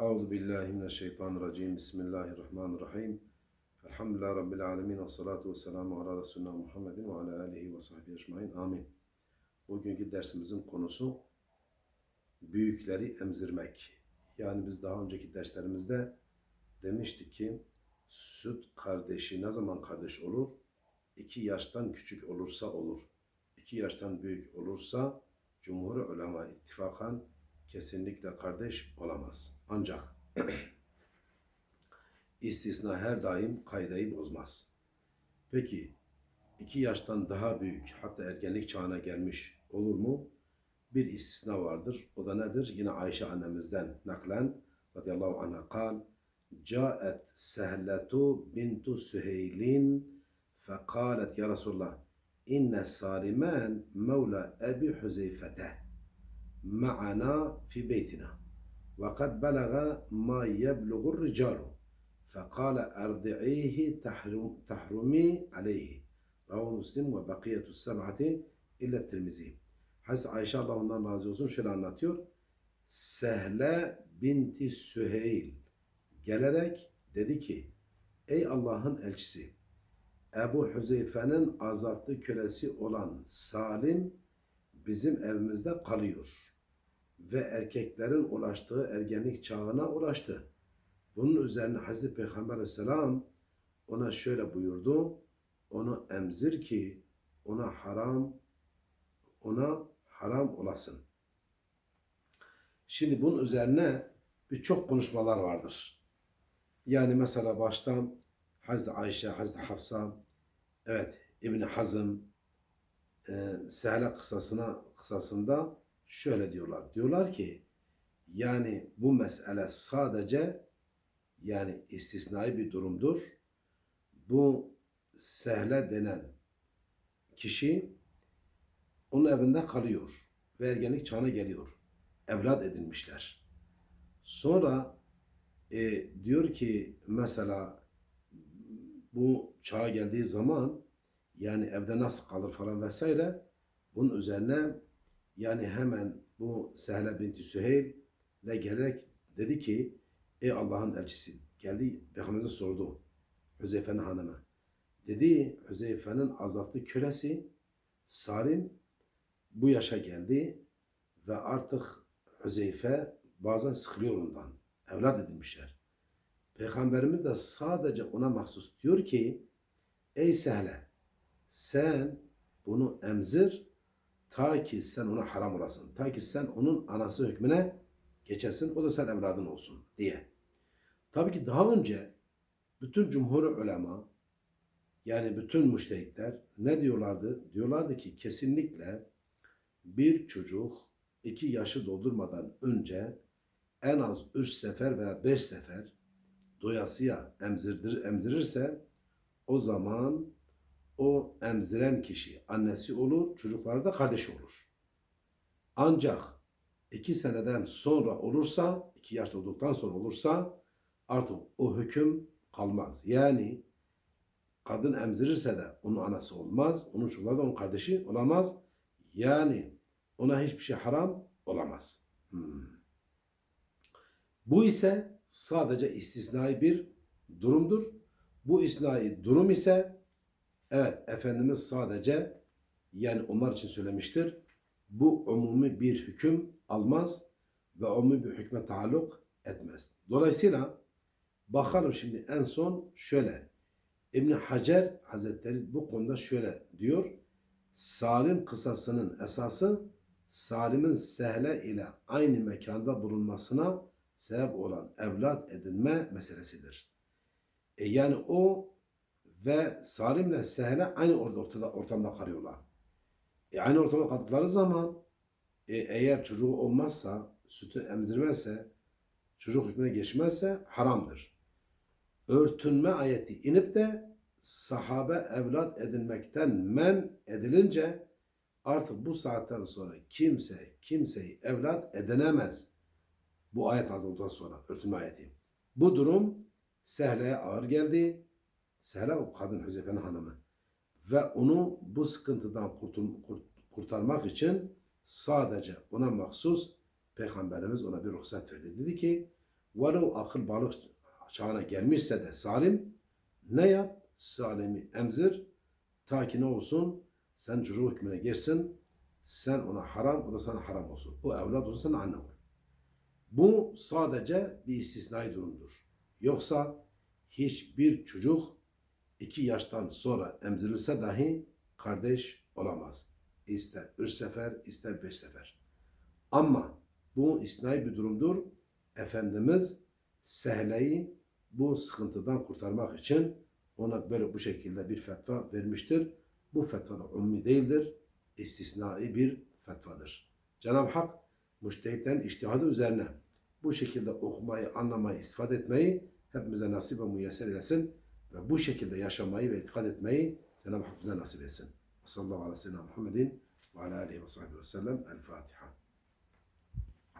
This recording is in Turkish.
Euzu billahi mineşşeytanirracim. Bismillahirrahmanirrahim. Elhamdülillahi rabbil alamin ve salatu vesselamu ala resulina Muhammedin ve ala alihi ve sahbihi ecmaîn. Amin. Bugünkü dersimizin konusu büyükleri emzirmek. Yani biz daha önceki derslerimizde demiştik ki süt kardeşi ne zaman kardeş olur? İki yaştan küçük olursa olur. İki yaştan büyük olursa Cumhur Ulema ittifakan kesinlikle kardeş olamaz. Ancak istisna her daim kaideyi bozmaz. Peki iki yaştan daha büyük hatta ergenlik çağına gelmiş olur mu? Bir istisna vardır. O da nedir? Yine Ayşe annemizden naklen radıyallahu anha kal Caet Sehletu bintu Süheylin fekalet ya Resulallah inne Saliman mevla Ebi Hüzeyfete معنا في بيتنا وقد بلغ ما يبلغ الرجال فقال أرضعيه تحرم تحرمي عليه رواه مسلم وبقية السبعة إلا الترمذي Hazreti Ayşe Allah ondan razı olsun şöyle anlatıyor. Sehle binti Süheyl gelerek dedi ki Ey Allah'ın elçisi Ebu Hüzeyfe'nin azatlı kölesi olan Salim bizim evimizde kalıyor Ve erkeklerin ulaştığı ergenlik çağına ulaştı. Bunun üzerine Hazreti Peygamber Aleyhisselam ona şöyle buyurdu. Onu emzir ki ona haram ona haram olasın. Şimdi bunun üzerine birçok konuşmalar vardır. Yani mesela baştan Hazreti Ayşe, Hazreti Hafsa, evet İbni Hazm, e, Sehle kısasına, kısasında şöyle diyorlar. Diyorlar ki yani bu mesele sadece yani istisnai bir durumdur. Bu Sehle denen kişi onun evinde kalıyor ve ergenlik çağına geliyor. Evlat edinmişler. Sonra e, diyor ki mesela bu çağa geldiği zaman yani evde nasıl kalır falan vesaire bunun üzerine yani hemen bu Sehle binti Süheyl ile gelerek dedi ki ey Allah'ın elçisi geldi Peygamber'e sordu Hüzeyfe'nin hanımı. Dedi Hüzeyfe'nin azatlı kölesi Salim bu yaşa geldi ve artık Hüzeyfe bazen sıkılıyor ondan. Evlat edinmişler. Peygamberimiz de sadece ona mahsus diyor ki ey Sehle sen bunu emzir ta ki sen ona haram olasın. Ta ki sen onun anası hükmüne geçersin. O da sen evladın olsun diye. Tabii ki daha önce bütün cumhur ulema yani bütün müştehitler ne diyorlardı? Diyorlardı ki kesinlikle bir çocuk iki yaşı doldurmadan önce en az üç sefer veya beş sefer doyasıya emzirdir, emzirirse o zaman o emziren kişi annesi olur, çocukları da kardeşi olur. Ancak iki seneden sonra olursa, iki yaş olduktan sonra olursa artık o hüküm kalmaz. Yani kadın emzirirse de onun anası olmaz, onun çocukları da onun kardeşi olamaz. Yani ona hiçbir şey haram olamaz. Hmm. Bu ise sadece istisnai bir durumdur. Bu istisnai durum ise evet Efendimiz sadece yani onlar için söylemiştir. Bu umumi bir hüküm almaz ve umumi bir hükme taalluk etmez. Dolayısıyla bakalım şimdi en son şöyle. İbn Hacer Hazretleri bu konuda şöyle diyor. Salim kısasının esası Salim'in sehle ile aynı mekanda bulunmasına sebep olan evlat edinme meselesidir. E yani o ve Salim'le Sehle aynı ortada, ortamda kalıyorlar. E aynı ortamda kaldıkları zaman e, eğer çocuğu olmazsa, sütü emzirmezse, çocuk hükmüne geçmezse haramdır. Örtünme ayeti inip de sahabe evlat edinmekten men edilince artık bu saatten sonra kimse kimseyi evlat edinemez. Bu ayet azaldıktan sonra örtünme ayeti. Bu durum Sehle'ye ağır geldi. Sehle o kadın Hüzeyfe'nin hanımı. Ve onu bu sıkıntıdan kurtul, kurt, kurtarmak için sadece ona mahsus Peygamberimiz ona bir ruhsat verdi. Dedi ki Velev akıl balık çağına gelmişse de salim ne yap? Salimi emzir. Ta ki ne olsun? Sen çocuk hükmüne girsin. Sen ona haram, o da sana haram olsun. O evlat olsun, sen anne ol. Bu sadece bir istisnai durumdur. Yoksa hiçbir çocuk iki yaştan sonra emzirilse dahi kardeş olamaz. İster üç sefer, ister beş sefer. Ama bu istisnai bir durumdur. Efendimiz Sehle'yi bu sıkıntıdan kurtarmak için ona böyle bu şekilde bir fetva vermiştir. Bu fetva da ummi değildir. istisnai bir fetvadır. Cenab-ı Hak müştehitlerin iştihadı üzerine bu şekilde okumayı, anlamayı, istifade etmeyi hepimize nasip ve müyesser eylesin. Ve bu şekilde yaşamayı ve itikad etmeyi Cenab-ı Hak bize nasip etsin. Sallallahu aleyhi ve sellem Muhammedin ve ala aleyhi ve sahibi ve sellem. El Fatiha.